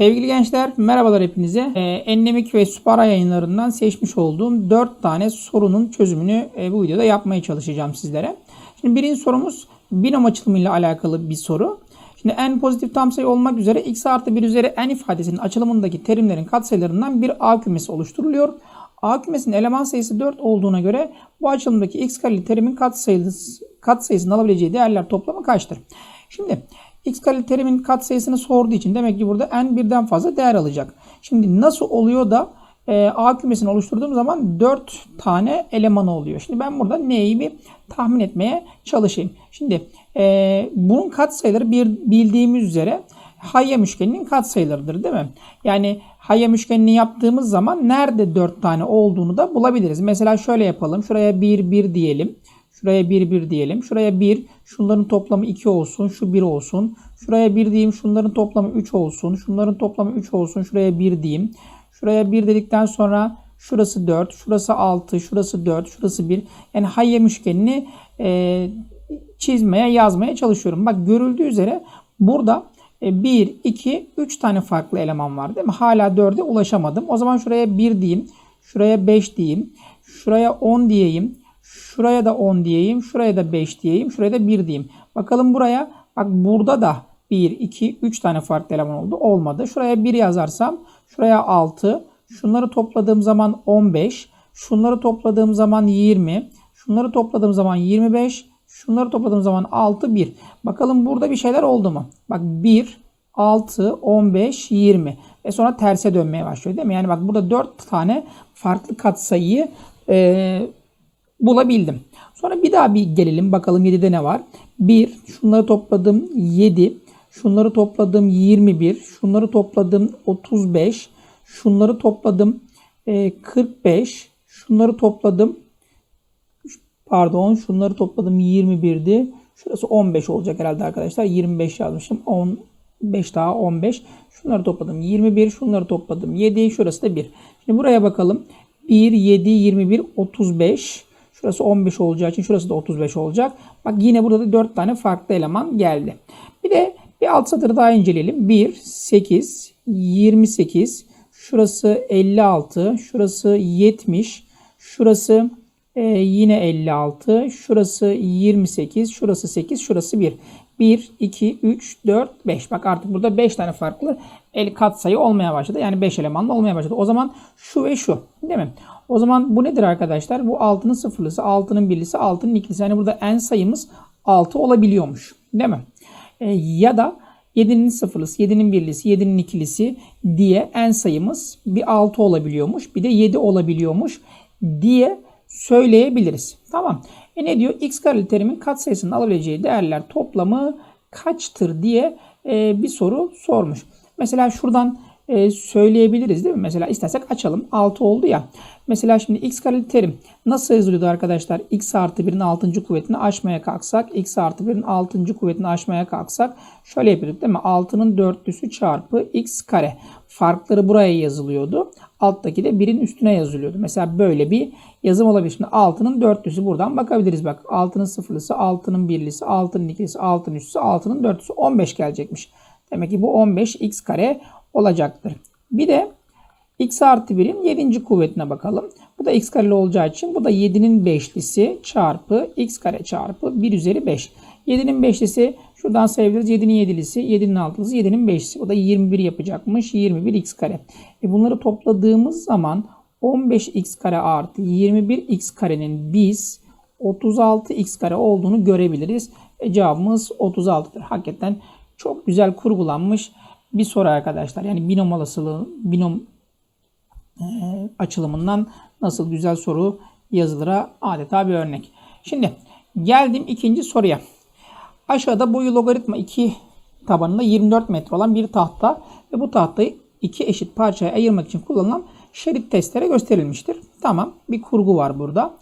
Sevgili gençler merhabalar hepinize. Ee, ve Supara yayınlarından seçmiş olduğum 4 tane sorunun çözümünü e, bu videoda yapmaya çalışacağım sizlere. Şimdi birinci sorumuz binom açılımıyla alakalı bir soru. Şimdi n pozitif tam sayı olmak üzere x artı 1 üzeri n ifadesinin açılımındaki terimlerin katsayılarından bir A kümesi oluşturuluyor. A kümesinin eleman sayısı 4 olduğuna göre bu açılımdaki x kareli terimin katsayısı, katsayısının alabileceği değerler toplamı kaçtır? Şimdi x kareli terimin katsayısını sorduğu için demek ki burada n birden fazla değer alacak. Şimdi nasıl oluyor da e, A kümesini oluşturduğum zaman 4 tane elemanı oluyor. Şimdi ben burada neyi bir tahmin etmeye çalışayım. Şimdi e, bunun katsayıları bir bildiğimiz üzere Hayyam üçgeninin katsayılarıdır değil mi? Yani Hayyam üçgenini yaptığımız zaman nerede 4 tane olduğunu da bulabiliriz. Mesela şöyle yapalım. Şuraya 1 1 diyelim. Şuraya 1 1 diyelim. Şuraya 1. Şunların toplamı 2 olsun. Şu 1 olsun. Şuraya 1 diyeyim. Şunların toplamı 3 olsun. Şunların toplamı 3 olsun. Şuraya 1 diyeyim. Şuraya 1 dedikten sonra şurası 4. Şurası 6. Şurası 4. Şurası 1. Yani Hayyam üçgenini e, çizmeye yazmaya çalışıyorum. Bak görüldüğü üzere burada 1, 2, 3 tane farklı eleman var değil mi? Hala 4'e ulaşamadım. O zaman şuraya 1 diyeyim. Şuraya 5 diyeyim. Şuraya 10 diyeyim. Şuraya da 10 diyeyim. Şuraya da 5 diyeyim. Şuraya da 1 diyeyim. Bakalım buraya. Bak burada da 1, 2, 3 tane farklı eleman oldu. Olmadı. Şuraya 1 yazarsam şuraya 6. Şunları topladığım zaman 15. Şunları topladığım zaman 20. Şunları topladığım zaman 25. Şunları topladığım zaman 6, 1. Bakalım burada bir şeyler oldu mu? Bak 1, 6, 15, 20. Ve sonra terse dönmeye başlıyor değil mi? Yani bak burada 4 tane farklı katsayıyı e, bulabildim. Sonra bir daha bir gelelim. Bakalım 7'de ne var? 1, şunları topladım 7. Şunları topladım 21. Şunları topladım 35. Şunları topladım e, 45. Şunları topladım Pardon şunları topladım 21'di. Şurası 15 olacak herhalde arkadaşlar. 25 yazmışım. 15 daha 15. Şunları topladım 21. Şunları topladım 7. Şurası da 1. Şimdi buraya bakalım. 1, 7, 21, 35. Şurası 15 olacağı için şurası da 35 olacak. Bak yine burada da 4 tane farklı eleman geldi. Bir de bir alt satırı daha inceleyelim. 1, 8, 28. Şurası 56. Şurası 70. Şurası ee, yine 56. Şurası 28. Şurası 8. Şurası 1. 1, 2, 3, 4, 5. Bak artık burada 5 tane farklı el katsayı olmaya başladı. Yani 5 elemanlı olmaya başladı. O zaman şu ve şu. Değil mi? O zaman bu nedir arkadaşlar? Bu 6'nın sıfırlısı, 6'nın birlisi, 6'nın ikilisi. Yani burada en sayımız 6 olabiliyormuş. Değil mi? E, ya da 7'nin sıfırlısı, 7'nin birlisi, 7'nin ikilisi diye en sayımız bir 6 olabiliyormuş. Bir de 7 olabiliyormuş diye söyleyebiliriz. Tamam. E ne diyor? X kareli terimin katsayısının alabileceği değerler toplamı kaçtır diye e, bir soru sormuş. Mesela şuradan e, söyleyebiliriz değil mi? Mesela istersek açalım. 6 oldu ya. Mesela şimdi x kareli terim nasıl yazılıyordu arkadaşlar? x artı 1'in 6. kuvvetini aşmaya kalksak, x artı 1'in 6. kuvvetini aşmaya kalksak şöyle yapıyorduk değil mi? 6'nın dörtlüsü çarpı x kare. Farkları buraya yazılıyordu. Alttaki de 1'in üstüne yazılıyordu. Mesela böyle bir yazım olabilir. Şimdi 6'nın dörtlüsü buradan bakabiliriz. Bak 6'nın sıfırlısı, 6'nın birlisi, 6'nın ikilisi, 6'nın üçlüsü, 6'nın dörtlüsü 15 gelecekmiş. Demek ki bu 15 x kare olacaktır. Bir de x artı 1'in 7. kuvvetine bakalım. Bu da x kareli olacağı için bu da 7'nin beşlisi çarpı x kare çarpı 1 üzeri 5. 7'nin beşlisi şuradan sayabiliriz. 7'nin 7'lisi, 7'nin 6'lısı, 7'nin 5'lisi. O da 21 yapacakmış. 21 x kare. E bunları topladığımız zaman 15x kare artı 21x karenin biz 36x kare olduğunu görebiliriz. E cevabımız 36'dır. Hakikaten çok güzel kurgulanmış bir soru arkadaşlar. Yani binom olasılığı, binom e, açılımından nasıl güzel soru yazılır'a adeta bir örnek. Şimdi geldim ikinci soruya. Aşağıda boyu logaritma 2 tabanında 24 metre olan bir tahta ve bu tahtayı iki eşit parçaya ayırmak için kullanılan şerit testere gösterilmiştir. Tamam bir kurgu var burada.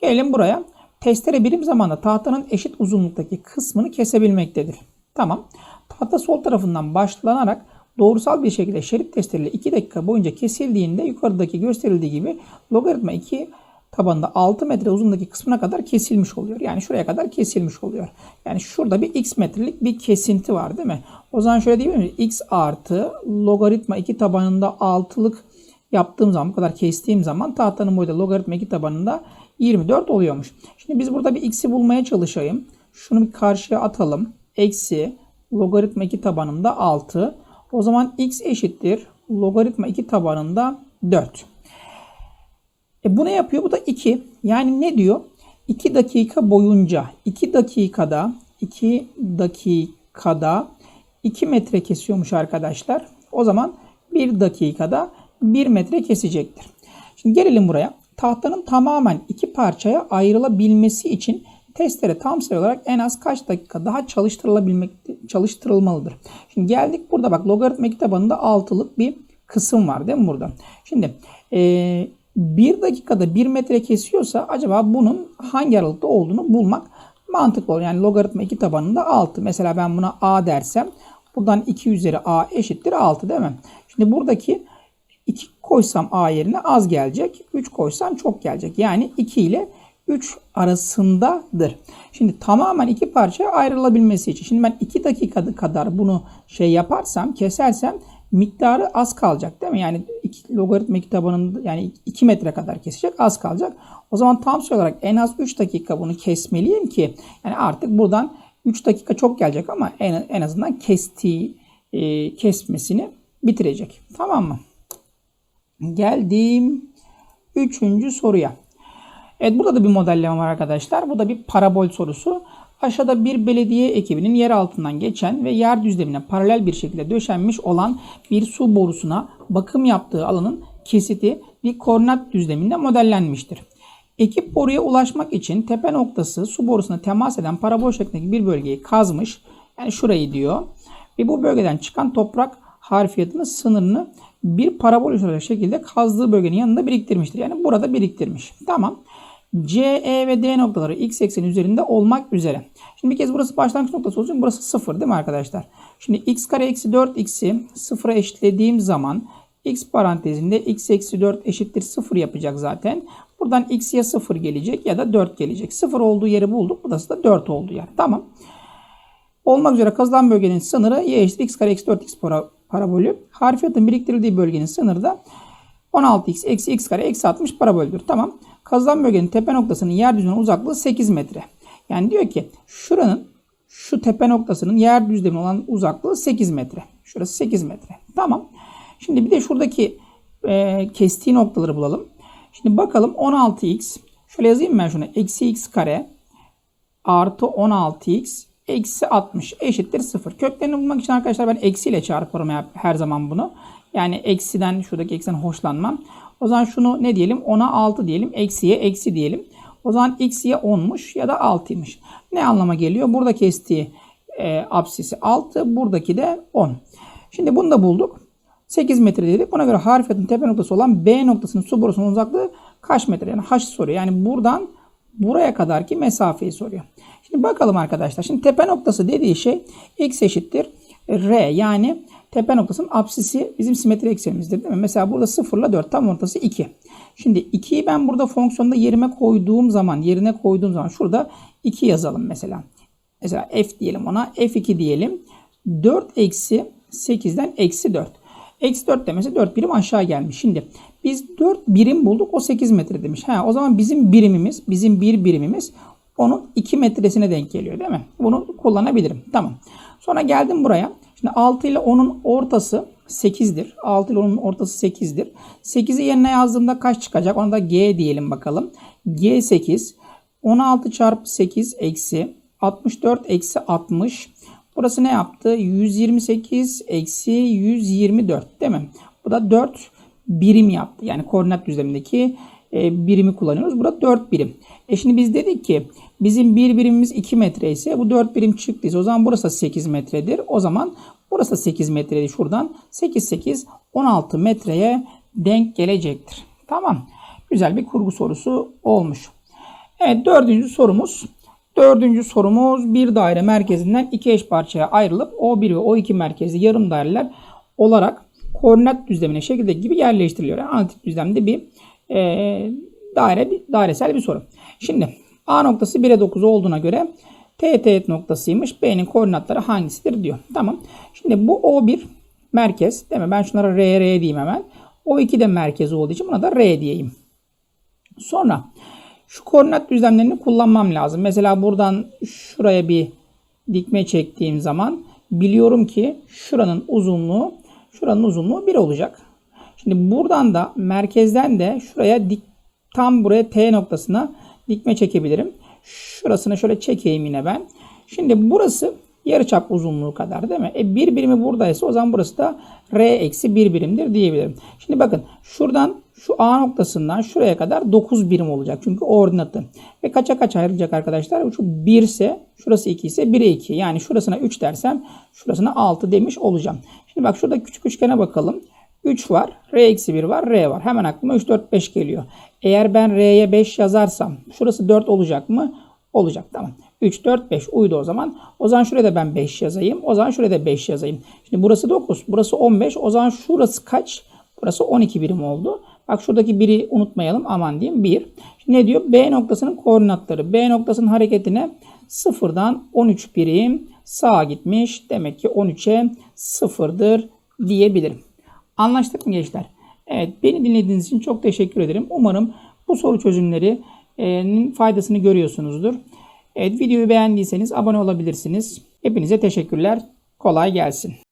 Gelelim buraya. Testere birim zamanda tahtanın eşit uzunluktaki kısmını kesebilmektedir. Tamam. Tahta sol tarafından başlanarak doğrusal bir şekilde şerit testeriyle 2 dakika boyunca kesildiğinde yukarıdaki gösterildiği gibi logaritma 2 tabanında 6 metre uzunluğundaki kısmına kadar kesilmiş oluyor. Yani şuraya kadar kesilmiş oluyor. Yani şurada bir x metrelik bir kesinti var değil mi? O zaman şöyle diyebilir miyiz? x artı logaritma 2 tabanında 6'lık yaptığım zaman bu kadar kestiğim zaman tahtanın boyu da logaritma 2 tabanında 24 oluyormuş. Şimdi biz burada bir x'i bulmaya çalışayım. Şunu bir karşıya atalım. Eksi logaritma 2 tabanında 6. O zaman x eşittir logaritma 2 tabanında 4. E bu ne yapıyor? Bu da 2. Yani ne diyor? 2 dakika boyunca 2 dakikada 2 dakikada 2 metre kesiyormuş arkadaşlar. O zaman 1 dakikada 1 metre kesecektir. Şimdi gelelim buraya. Tahtanın tamamen iki parçaya ayrılabilmesi için testere tam sayı olarak en az kaç dakika daha çalıştırılabilmek çalıştırılmalıdır. Şimdi geldik burada bak logaritma kitabında altılık bir kısım var değil mi burada? Şimdi e, bir dakikada bir metre kesiyorsa acaba bunun hangi aralıkta olduğunu bulmak mantıklı olur. Yani logaritma 2 tabanında 6. Mesela ben buna a dersem buradan 2 üzeri a eşittir 6 değil mi? Şimdi buradaki 2 koysam a yerine az gelecek. 3 koysam çok gelecek. Yani 2 ile 3 arasındadır. Şimdi tamamen iki parçaya ayrılabilmesi için. Şimdi ben 2 dakika kadar bunu şey yaparsam, kesersem miktarı az kalacak değil mi? Yani iki, logaritma kitabının yani 2 metre kadar kesecek az kalacak. O zaman tam sayı olarak en az 3 dakika bunu kesmeliyim ki yani artık buradan 3 dakika çok gelecek ama en, en azından kestiği e, kesmesini bitirecek. Tamam mı? Geldim 3. soruya. Evet burada da bir modelleme var arkadaşlar. Bu da bir parabol sorusu. Aşağıda bir belediye ekibinin yer altından geçen ve yer düzlemine paralel bir şekilde döşenmiş olan bir su borusuna bakım yaptığı alanın kesiti bir koordinat düzleminde modellenmiştir. Ekip boruya ulaşmak için tepe noktası su borusuna temas eden parabol şeklindeki bir bölgeyi kazmış. Yani şurayı diyor. Ve bu bölgeden çıkan toprak harfiyatının sınırını bir parabol şekilde kazdığı bölgenin yanında biriktirmiştir. Yani burada biriktirmiş. Tamam. C, E ve D noktaları x ekseni üzerinde olmak üzere. Şimdi bir kez burası başlangıç noktası olsun. Burası 0 değil mi arkadaşlar? Şimdi x kare eksi 4x'i 0'a eşitlediğim zaman x parantezinde x eksi 4 eşittir 0 yapacak zaten. Buradan x ya 0 gelecek ya da 4 gelecek. 0 olduğu yeri bulduk. Burası da 4 oldu yer. Tamam. Olmak üzere kazılan bölgenin sınırı y eşittir x kare eksi 4x para, parabolü. Harfiyatın biriktirildiği bölgenin sınırı da 16x eksi x kare eksi 60 parabolüdür. Tamam. Kazılan bölgenin tepe noktasının yer düzlemine uzaklığı 8 metre. Yani diyor ki şuranın şu tepe noktasının yer düzlemine olan uzaklığı 8 metre. Şurası 8 metre. Tamam. Şimdi bir de şuradaki e, kestiği noktaları bulalım. Şimdi bakalım 16x. Şöyle yazayım ben şunu. Eksi x kare artı 16x eksi 60 eşittir 0. Köklerini bulmak için arkadaşlar ben eksiyle çarparım her zaman bunu. Yani eksiden şuradaki eksiden hoşlanmam. O zaman şunu ne diyelim? 10'a 6 diyelim. Eksiye eksi diyelim. O zaman x ya 10'muş ya da 6'ymış. Ne anlama geliyor? Burada kestiği e, apsisi 6. Buradaki de 10. Şimdi bunu da bulduk. 8 metre dedik. Buna göre harfiyatın tepe noktası olan B noktasının su borusunun uzaklığı kaç metre? Yani h soruyor. Yani buradan buraya kadarki mesafeyi soruyor. Şimdi bakalım arkadaşlar. Şimdi tepe noktası dediği şey x eşittir r. Yani tepe noktasının apsisi bizim simetri eksenimizdir değil mi? Mesela burada 0 ile 4 tam ortası 2. Şimdi 2'yi ben burada fonksiyonda yerime koyduğum zaman, yerine koyduğum zaman şurada 2 yazalım mesela. Mesela f diyelim ona. f2 diyelim. 4 eksi 8'den eksi 4. Eksi 4 demesi 4 birim aşağı gelmiş. Şimdi biz 4 birim bulduk. O 8 metre demiş. Ha, o zaman bizim birimimiz, bizim bir birimimiz onun 2 metresine denk geliyor değil mi? Bunu kullanabilirim. Tamam. Sonra geldim buraya. Şimdi 6 ile 10'un ortası 8'dir. 6 ile 10'un ortası 8'dir. 8'i yerine yazdığımda kaç çıkacak? Ona da G diyelim bakalım. G 8. 16 çarpı 8 eksi 64 eksi 60. Burası ne yaptı? 128 eksi 124 değil mi? Bu da 4 birim yaptı. Yani koordinat düzlemindeki e, birimi kullanıyoruz. Burada 4 birim. E şimdi biz dedik ki bizim bir birimimiz 2 metre ise bu 4 birim çıktıysa o zaman burası 8 metredir. O zaman burası 8 metreydi şuradan. 8 8 16 metreye denk gelecektir. Tamam. Güzel bir kurgu sorusu olmuş. Evet dördüncü sorumuz. Dördüncü sorumuz bir daire merkezinden iki eş parçaya ayrılıp O1 ve O2 merkezi yarım daireler olarak koordinat düzlemine şekilde gibi yerleştiriliyor. Yani analitik düzlemde bir e, daire dairesel bir soru. Şimdi A noktası 1'e 9 olduğuna göre T teğet noktasıymış. B'nin koordinatları hangisidir diyor. Tamam. Şimdi bu O1 merkez. Değil mi? Ben şunlara R, R diyeyim hemen. O2 de merkez olduğu için buna da R diyeyim. Sonra şu koordinat düzlemlerini kullanmam lazım. Mesela buradan şuraya bir dikme çektiğim zaman biliyorum ki şuranın uzunluğu şuranın uzunluğu 1 olacak. Şimdi buradan da merkezden de şuraya dik tam buraya T noktasına dikme çekebilirim. Şurasını şöyle çekeyim yine ben. Şimdi burası yarıçap uzunluğu kadar değil mi? E bir birimi buradaysa o zaman burası da R eksi bir birimdir diyebilirim. Şimdi bakın şuradan şu A noktasından şuraya kadar 9 birim olacak. Çünkü ordinatı. Ve kaça kaç ayrılacak arkadaşlar? Şu 1 ise şurası 2 ise 1'e 2. Yani şurasına 3 dersem şurasına 6 demiş olacağım. Şimdi bak şurada küçük üçgene bakalım. 3 var. R eksi 1 var. R var. Hemen aklıma 3, 4, 5 geliyor. Eğer ben R'ye 5 yazarsam şurası 4 olacak mı? Olacak. Tamam. 3, 4, 5 uydu o zaman. O zaman şuraya da ben 5 yazayım. O zaman şuraya da 5 yazayım. Şimdi burası 9. Burası 15. O zaman şurası kaç? Burası 12 birim oldu. Bak şuradaki biri unutmayalım. Aman diyeyim 1. Şimdi ne diyor? B noktasının koordinatları. B noktasının hareketine sıfırdan 13 birim sağa gitmiş. Demek ki 13'e sıfırdır diyebilirim. Anlaştık mı gençler? Evet beni dinlediğiniz için çok teşekkür ederim. Umarım bu soru çözümlerinin faydasını görüyorsunuzdur. Evet videoyu beğendiyseniz abone olabilirsiniz. Hepinize teşekkürler. Kolay gelsin.